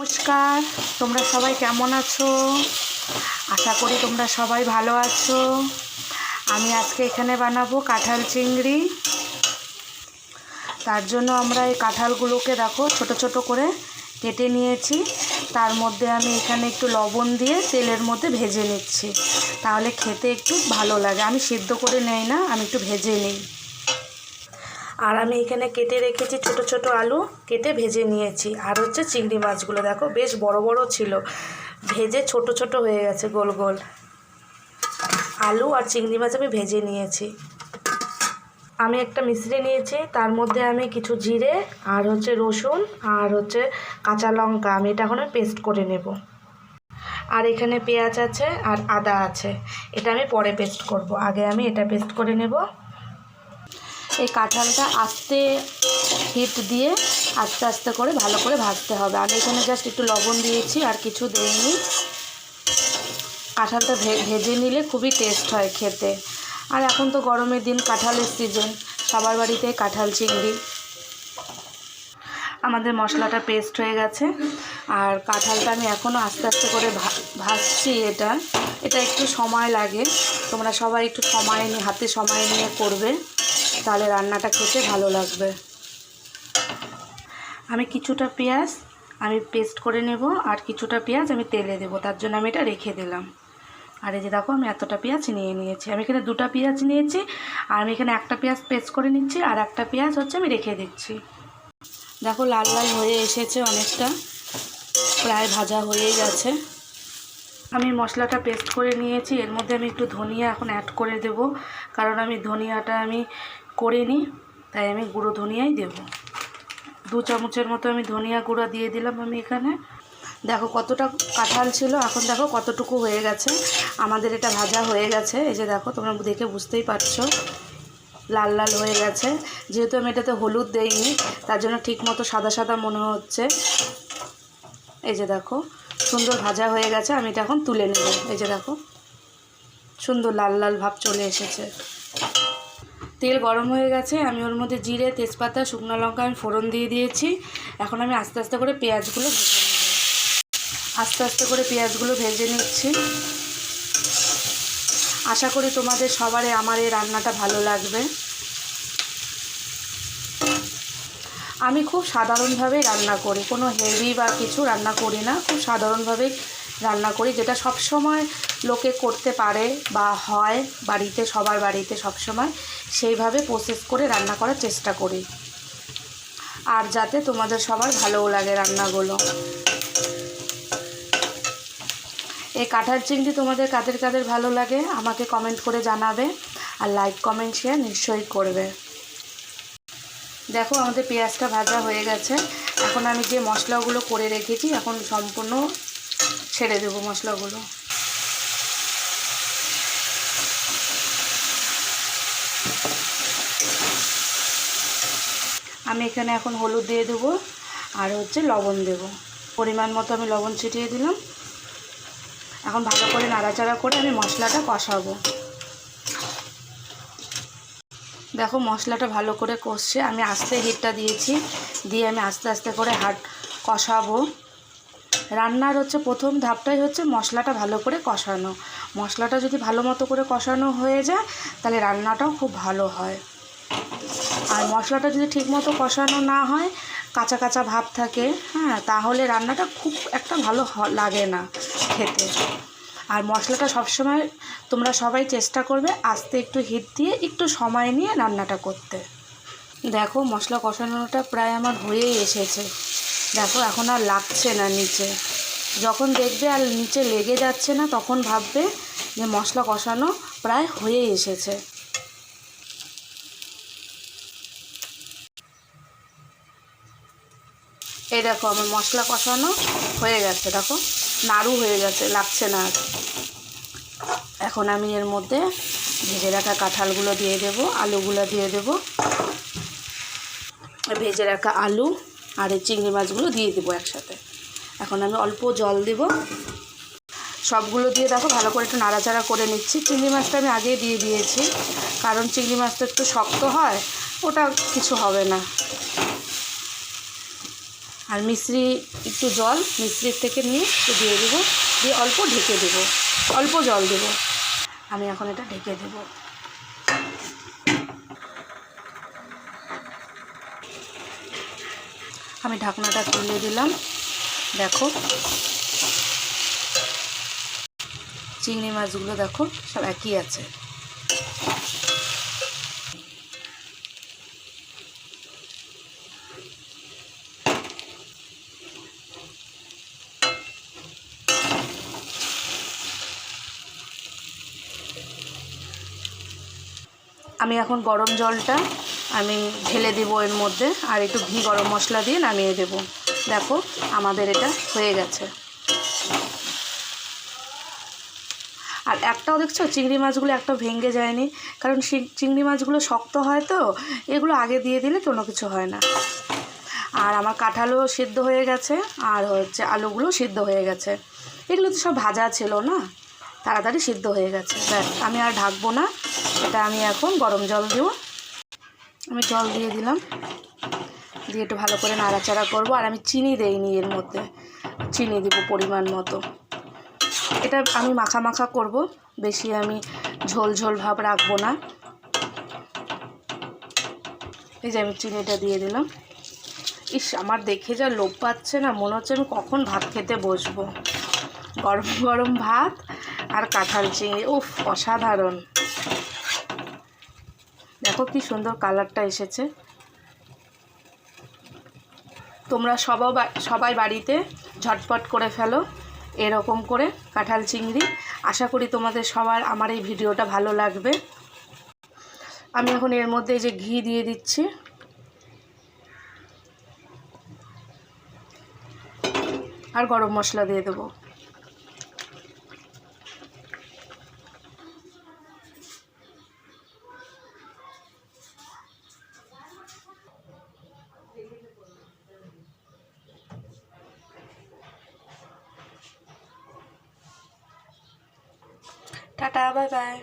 নমস্কার, তোমরা সবাই কেমন আছো? আশা করি তোমরা সবাই ভালো আছো। আমি আজকে এখানে বানাবো কাঁঠাল চিংড়ি। তার জন্য আমরা এই কাঁঠালগুলোকে দেখো, ছোট ছোট করে কেটে নিয়েছি। তার মধ্যে আমি এখানে একটু লবণ দিয়ে তেলের মধ্যে ভেজে নিচ্ছি। তাহলে খেতে একটু ভালো লাগে। আমি সিদ্ধ করে নেই না, আমি একটু ভেজে নিই। আর আমি এখানে কেটে রেখেছি ছোট ছোট আলু, কেটে ভেজে নিয়েছি। আর হচ্ছে চিংড়ি মাছগুলো, দেখো বেশ বড় বড় ছিল। ভেজে ছোট ছোট হয়ে গেছে গোল গোল। আলু আর চিংড়ি মাছ আমি ভেজে নিয়েছি। আমি একটা মিশ্রি নিয়েছি, তার মধ্যে আমি কিছু জিরে আর হচ্ছে রসুন আর হচ্ছে কাঁচা লঙ্কা, আমি এটা এখন পেস্ট করে নেব। আর এখানে পেঁয়াজ আছে আর আদা আছে। এটা আমি পরে পেস্ট করব। আগে আমি এটা পেস্ট করে নেব। এই কাঁঠালটা আস্তে হিট দিয়ে আস্তে আস্তে করে ভালো করে ভাজতে হবে। আমি এখানে জাস্ট একটু লবণ দিয়েছি আর কিছু দিইনি। কাঁঠালটা ভেজে নিলে খুবই টেস্ট হয় খেতে। আর এখন তো গরমের দিন, কাঁঠালের সিজন সবার বাড়িতে কাঁঠাল চিংড়ি। আমাদের মশলাটা পেস্ট হয়ে গেছে। আর কাঁঠালটা আমি এখনও আস্তে আস্তে করে ভাজছি এটা। এটা একটু সময় লাগে। তোমরা সবাই একটু সময় হাতে সময় নিয়ে করবে। তাহলে রান্নাটা খেতে ভালো লাগবে। আমি কিছুটা পেঁয়াজ আমি পেস্ট করে নেব আর কিছুটা পেঁয়াজ আমি তেলে দেবো, তার জন্য আমি এটা রেখে দিলাম। আর এই যে দেখো, আমি এতটা পেঁয়াজ নিয়ে নিয়েছি। আমি এখানে দুটো পেঁয়াজ নিয়েছি আর আমি এখানে একটা পেঁয়াজ পেস্ট করে নিচ্ছি আর একটা পেঁয়াজ হচ্ছে আমি রেখে দিচ্ছি। দেখো, লাল লাল হয়ে এসেছে অনেকটা, প্রায় ভাজা হয়েই গেছে। আমি মশলাটা পেস্ট করে নিয়েছি, এর মধ্যে আমি একটু ধনিয়া এখন অ্যাড করে দেব, কারণ আমি ধনিয়াটা আমি করিনি তাই আমি গুঁড়ো ধনিয়াই দেব। দু চামচের মতো আমি ধনিয়া গুঁড়ো দিয়ে দিলাম আমি এখানে। দেখো কতটা কাঁঠাল ছিল, এখন দেখো কতটুকু হয়ে গেছে। আমাদের এটা ভাজা হয়ে গেছে, এই যে দেখো তোমরা দেখে বুঝতেই পারছ। লাল লাল হয়ে গেছে, যেহেতু আমি এটাতে হলুদ দেইনি, তার জন্য ঠিক মতো সাদা সাদা মনে হচ্ছে। এই যে দেখো, সুন্দর ভাজা হয়ে গেছে, আমি এটা এখন তুলে নেব। এই যে দেখো, সুন্দর লাল লাল ভাব চলে এসেছে। তেল গরম হয়ে গেছে, আমি ওর মধ্যে জিরে, তেজপাতা, শুকনো লঙ্কা আমি ফোড়ন দিয়ে দিয়েছি। এখন আমি আস্তে আস্তে করে পেঁয়াজগুলো ভেজে নেব। আস্তে আস্তে করে পেঁয়াজগুলো ভেজে নিচ্ছি। আশা করি তোমাদের সবারই আমার এই রান্নাটা ভালো লাগবে। আমি খুব সাধারণভাবেই রান্না করি, কোনো হেভি বা কিছু রান্না করি না, খুব সাধারণভাবেই রান্না করি, যেটা সব সময় লোকে করতে পারে বা হয় বাড়িতে, সবার বাড়িতে সব সময় সেইভাবে প্রসেস করে রান্না করার চেষ্টা করি। আর যাতে তোমাদের সবার ভালোও লাগে রান্নাগুলো। এই কাঁঠাল চিংড়ি তোমাদের কাদের কাদের ভালো লাগে, আমাকে কমেন্ট করে জানাবে আর লাইক কমেন্ট শেয়ার নিশ্চয়ই করবে। দেখো আমাদের পেঁয়াজটা ভাজা হয়ে গেছে। এখন আমি যে মশলাগুলো করে রেখেছি, এখন সম্পূর্ণ ছেড়ে দেবো মশলাগুলো। আমি এখানে এখন হলুদ দিয়ে দেবো আর হচ্ছে লবণ দেবো। পরিমাণ মতো আমি লবণ ছিটিয়ে দিলাম। এখন ভালো করে নাড়াচাড়া করে আমি মশলাটা কষাবো। দেখো মশলাটা ভালো করে কষছে। আমি আস্তে হিটটা দিয়েছি। দিয়ে আমি আস্তে আস্তে করে হাট কষাবো। রান্নার হচ্ছে প্রথম ধাপটাই হচ্ছে মশলাটা ভালো করে কষানো। মশলাটা যদি ভালো মতো করে কষানো হয়ে যায়, তাহলে রান্নাটাও খুব ভালো হয়। আর মশলাটা যদি ঠিকমতো কষানো না হয়, কাঁচা কাঁচা ভাব থাকে হ্যাঁ তাহলে রান্নাটা খুব একটা ভালো লাগে না খেতে। আর মশলাটা সবসময় তোমরা সবাই চেষ্টা করবে আস্তে একটু হিট দিয়ে একটু সময় নিয়ে রান্নাটা করতে। দেখো, মশলা কষানোটা প্রায় আমার হয়েই এসেছে। দেখো, এখন আর লাগছে না নিচে। যখন দেখবে আর নিচে লেগে যাচ্ছে না, তখন ভাববে যে মশলা কষানো প্রায় হয়েই এসেছে। এই দেখো, আমার মশলা কষানো হয়ে গেছে। দেখো, নাড়ু হয়ে গেছে, লাগছে না এখন আমি এর মধ্যে ভেজে রাখা কাঁঠালগুলো দিয়ে দেব, আলুগুলো দিয়ে দেব। ভেজে রাখা আলু আর এই চিংড়ি মাছগুলো দিয়ে দেবো একসাথে। এখন আমি অল্প জল দেব। সবগুলো দিয়ে দেখো ভালো করে একটু নাড়াচাড়া করে নিচ্ছি। চিংড়ি মাছটা আমি আগেই দিয়ে দিয়েছি, কারণ চিংড়ি মাছটা একটু শক্ত হয়, ওটা কিছু হবে না। আর মিশ্রি একটু জল, মিশ্রির থেকে নিয়ে একটু দিয়ে দেবো, দিয়ে অল্প ঢেকে দেবো, অল্প জল দেবো। আমি এখন এটা ঢেকে দেবো। আমি ঢাকনাটা তুলে দিলাম। দেখো। চিংড়ি মাছগুলো দেখো, সব একই আছে। আমি এখন গরম জলটা আমি ঢেলে দেবো এর মধ্যে আর একটু ঘি গরম মশলা দিয়ে নামিয়ে দেবো। দেখো, আমাদের এটা হয়ে গেছে। আর একটাও দেখছ, চিংড়ি মাছগুলো একটা ভেঙে যায়নি, কারণ চিংড়ি মাছগুলো শক্ত হয় তো, এগুলো আগে দিয়ে দিলে কোনো কিছু হয় না। আর আমার কাঁঠালও সিদ্ধ হয়ে গেছে, আর হচ্ছে আলুগুলো সিদ্ধ হয়ে গেছে। এগুলো তো সব ভাজা ছিল না, তাড়াতাড়ি সিদ্ধ হয়ে গেছে। আমি আর ঢাকবো না, এটা আমি এখন গরম জল দেব। আমি জল দিয়ে দিলাম। দিয়ে একটু ভালো করে নাড়াচাড়া করব। আর আমি চিনি দেইনি এর মধ্যে। চিনি দেব পরিমাণ মতো। এটা আমি মাখা মাখা করব। বেশি আমি ঝোল ঝোল ভাব রাখব না। এই যে আমি চিনিটা দিয়ে দিলাম। ইস, আমার দেখে যা লোভ পাচ্ছে না। মনে হচ্ছে আমি কখন ভাত খেতে বসবো। গরম গরম ভাত আর কাঁঠাল চিংড়ি উফ, অসাধারণ। দেখো কি সুন্দর কালারটা এসেছে। তোমরা সবাই সবাই বাড়িতে ঝটপট করে ফেলো, এরকম করে কাঁঠাল চিংড়ি। আশা করি তোমাদের সবার আমার এই ভিডিওটা ভালো লাগবে। আমি এখন এর মধ্যে যে ঘি দিয়ে দিচ্ছি। আর গরম মশলা দিয়ে দেবো। Tata bye bye.